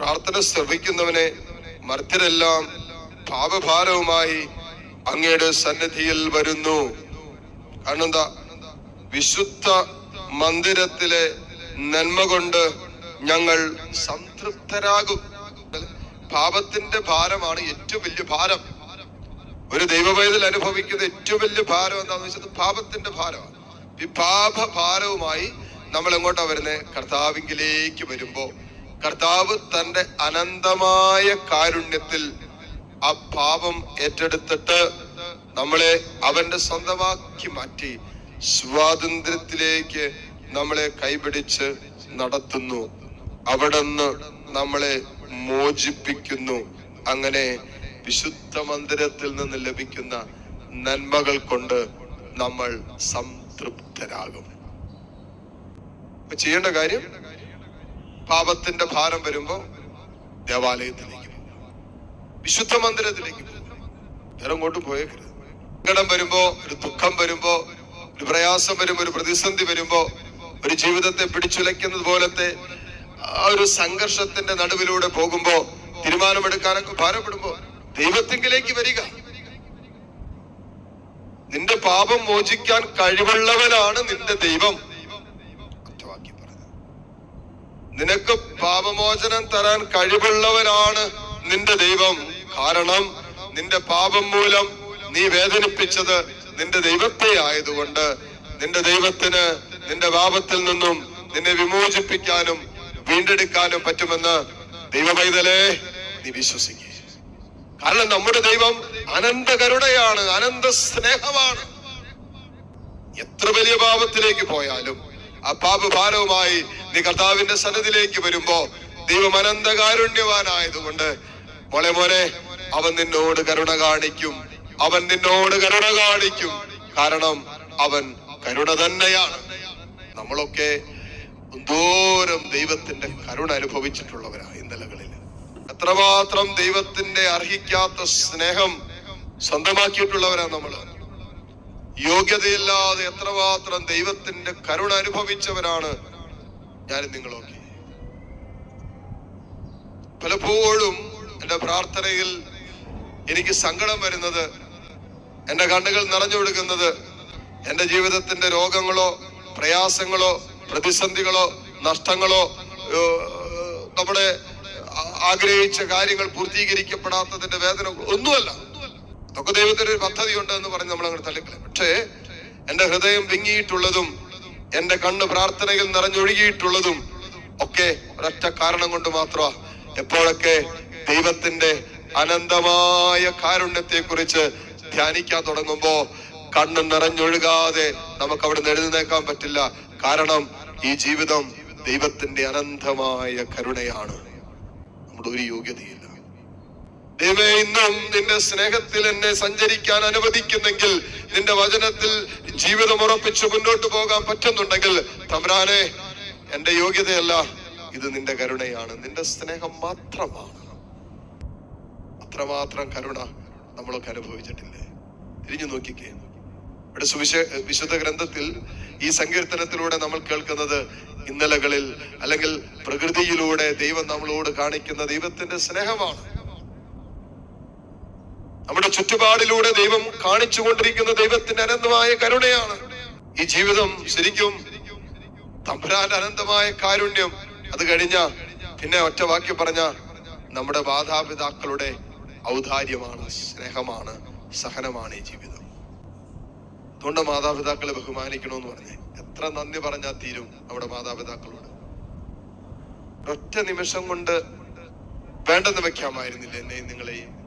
പ്രാർത്ഥന ശ്രവിക്കുന്നവനെ മർത്യരെല്ലാം പാപഭാരവുമായി അങ്ങയുടെ സന്നിധിയിൽ വരുന്നു. കാരണം വിശുദ്ധ മന്ദിരത്തിലെ നന്മ കൊണ്ട് ഞങ്ങൾ സംതൃപ്തരാകും. പാപത്തിന്റെ ഭാരമാണ് ഏറ്റവും വലിയ ഭാരം. ഒരു ദൈവവേദൽ അനുഭവിക്കുന്ന ഏറ്റവും വലിയ ഭാരം എന്താണെന്ന് വെച്ചാൽ പാപത്തിന്റെ ഭാരമാണ്. ഈ പാപഭാരവുമായി നമ്മൾ എങ്ങോട്ടാ വരുന്നത് കർത്താവിങ്കിലേക്ക് വരുമ്പോ കർത്താവ് തന്റെ അനന്തമായ കാരുണ്യത്തിൽ ആ പാപം ഏറ്റെടുത്തിട്ട് നമ്മളെ അവന്റെ സ്വന്തമാക്കി മാറ്റി സ്വാതന്ത്ര്യത്തിലേക്ക് നമ്മളെ കൈപിടിച്ച് നടത്തുന്നു. അവിടുന്ന് നമ്മളെ മോചിപ്പിക്കുന്നു. അങ്ങനെ വിശുദ്ധ മന്ദിരത്തിൽ നിന്ന് ലഭിക്കുന്ന നന്മകൾ കൊണ്ട് നമ്മൾ സംതൃപ്തരാകും. ചെയ്യേണ്ട കാര്യം പാപത്തിന്റെ ഭാരം വരുമ്പോ ദേവാലയത്തിലേക്ക് വിശുദ്ധ മന്ദിരത്തിലേക്ക് നേരം കൊണ്ട് പോയേക്കരുത്. സങ്കടം വരുമ്പോ ഒരു ദുഃഖം വരുമ്പോ ഒരു പ്രയാസം വരുമ്പോ ഒരു പ്രതിസന്ധി വരുമ്പോ ഒരു ജീവിതത്തെ പിടിച്ചുലയ്ക്കുന്നത് പോലത്തെ ആ ഒരു സംഘർഷത്തിന്റെ നടുവിലൂടെ പോകുമ്പോ തീരുമാനമെടുക്കാനൊക്കെ ഭാരപ്പെടുമ്പോ ദൈവത്തിങ്കിലേക്ക് വരിക. നിന്റെ പാപം മോചിക്കാൻ കഴിവുള്ളവനാണ് നിന്റെ ദൈവം. നിനക്ക് പാപമോചനം തരാൻ കഴിവുള്ളവനാണ് നിന്റെ ദൈവം. കാരണം നിന്റെ പാപം മൂലം നീ വേദനിപ്പിച്ചത് നിന്റെ ദൈവത്തെ ആയതുകൊണ്ട്. നിന്റെ ദൈവത്തിന് നിന്റെ പാപത്തിൽ നിന്നും നിന്നെ വിമോചിപ്പിക്കാനും വീണ്ടെടുക്കാനും പറ്റുമെന്ന് ദൈവപൈതലേ നീ വിശ്വസിക്കുക കാരണം നമ്മുടെ ദൈവം അനന്ത കരുണയാണ് അനന്ത സ്നേഹമാണ്. എത്ര വലിയ പാപത്തിലേക്ക് പോയാലും ആ പാപഭാരവുമായി നീ കർത്താവിന്റെ സന്നദ്ധിയിലേക്ക് വരുമ്പോ ദൈവം അനന്ത കാരുണ്യവാനായതുകൊണ്ട് മോളെ മോനെ അവൻ നിന്നോട് കരുണ കാണിക്കും. അവൻ നിന്നോട് കരുണ കാണിക്കും. കാരണം അവൻ കരുണ തന്നെയാണ്. നമ്മളൊക്കെ എന്തോരം ദൈവത്തിന്റെ കരുണ അനുഭവിച്ചിട്ടുള്ളവരാ ഇന്നലകളിൽ എത്രമാത്രം ദൈവത്തിന്റെ അർഹിക്കാത്ത സ്നേഹം സ്വന്തമാക്കിയിട്ടുള്ളവരാ നമ്മൾ യോഗ്യതയില്ലാതെ എത്രമാത്രം ദൈവത്തിന്റെ കരുണ അനുഭവിച്ചവരാണ് ഞാനും നിങ്ങളൊക്കെ പലപ്പോഴും എന്റെ പ്രാർത്ഥനയിൽ എനിക്ക് സങ്കടം വരുന്നത് എന്റെ കണ്ണുകൾ നിറഞ്ഞു കൊടുക്കുന്നത് എന്റെ ജീവിതത്തിന്റെ രോഗങ്ങളോ പ്രയാസങ്ങളോ പ്രതിസന്ധികളോ നഷ്ടങ്ങളോ നമ്മുടെ ആഗ്രഹിച്ച കാര്യങ്ങൾ പൂർത്തീകരിക്കപ്പെടാത്തതിന്റെ വേദന ഒന്നുമല്ല. ഒക്കെ ദൈവത്തിന്റെ ഒരു പദ്ധതി ഉണ്ട് എന്ന് പറഞ്ഞ് നമ്മൾ അങ്ങനെ തള്ളിക്കളയും. പക്ഷേ എന്റെ ഹൃദയം വിങ്ങിയിട്ടുള്ളതും എന്റെ കണ്ണ് പ്രാർത്ഥനയിൽ നിറഞ്ഞൊഴുകിയിട്ടുള്ളതും ഒക്കെ ഒരൊറ്റ കാരണം കൊണ്ട് മാത്രമാ. എപ്പോഴൊക്കെ ദൈവത്തിന്റെ അനന്തമായ കാരുണ്യത്തെ കുറിച്ച് ധ്യാനിക്കാൻ തുടങ്ങുമ്പോ കണ്ണ് നിറഞ്ഞൊഴുകാതെ നമുക്ക് അവിടെ എഴുന്നേക്കാൻ പറ്റില്ല. കാരണം ഈ ജീവിതം ദൈവത്തിന്റെ അനന്തമായ കരുണയാണ്. നമ്മുടെ ഒരു യോഗ്യതയില്ല. ദൈവമേ ഇന്നും നിന്റെ സ്നേഹത്തിൽ എന്നെ സഞ്ചരിക്കാൻ അനുവദിക്കുന്നെങ്കിൽ നിന്റെ വചനത്തിൽ ജീവിതം ഉറപ്പിച്ച് മുന്നോട്ട് പോകാൻ പറ്റുന്നുണ്ടെങ്കിൽ തമ്രാനെ എന്റെ യോഗ്യതയല്ല ഇത് നിന്റെ കരുണയാണ്. നിന്റെ സ്നേഹം മാത്രമാണ്. അത്രമാത്രം കരുണ നമ്മളൊക്കെ അനുഭവിച്ചിട്ടില്ലേ? തിരിഞ്ഞു നോക്കിക്കേ. ഇവിടെ സുവിശ വിശുദ്ധ ഗ്രന്ഥത്തിൽ ഈ സങ്കീർത്തനത്തിലൂടെ നമ്മൾ കേൾക്കുന്നത് ഇന്നലകളിൽ അല്ലെങ്കിൽ പ്രകൃതിയിലൂടെ ദൈവം നമ്മളോട് കാണിക്കുന്ന ദൈവത്തിന്റെ സ്നേഹമാണ്. നമ്മുടെ ചുറ്റുപാടിലൂടെ ദൈവം കാണിച്ചു കൊണ്ടിരിക്കുന്ന ദൈവത്തിന്റെ അനന്തമായ കരുണയാണ്. ഈ ജീവിതം ശരിക്കും തമ്പുരാന്റെ അനന്തമായ കാരുണ്യം. അത് കഴിഞ്ഞ പിന്നെ ഒറ്റ വാക്യം പറഞ്ഞ നമ്മുടെ മാതാപിതാക്കളുടെ ഔദാര്യമാണ് സ്നേഹമാണ് സഹനമാണ് ഈ ജീവിതം. അതുകൊണ്ട് മാതാപിതാക്കളെ ബഹുമാനിക്കണമെന്ന് പറഞ്ഞേ എത്ര നന്ദി പറഞ്ഞാൽ തീരും നമ്മുടെ മാതാപിതാക്കളോട്. ഒറ്റ നിമിഷം കൊണ്ട് വേണ്ടെന്ന് വെക്കാമായിരുന്നില്ല എന്നെയും നിങ്ങളെയും?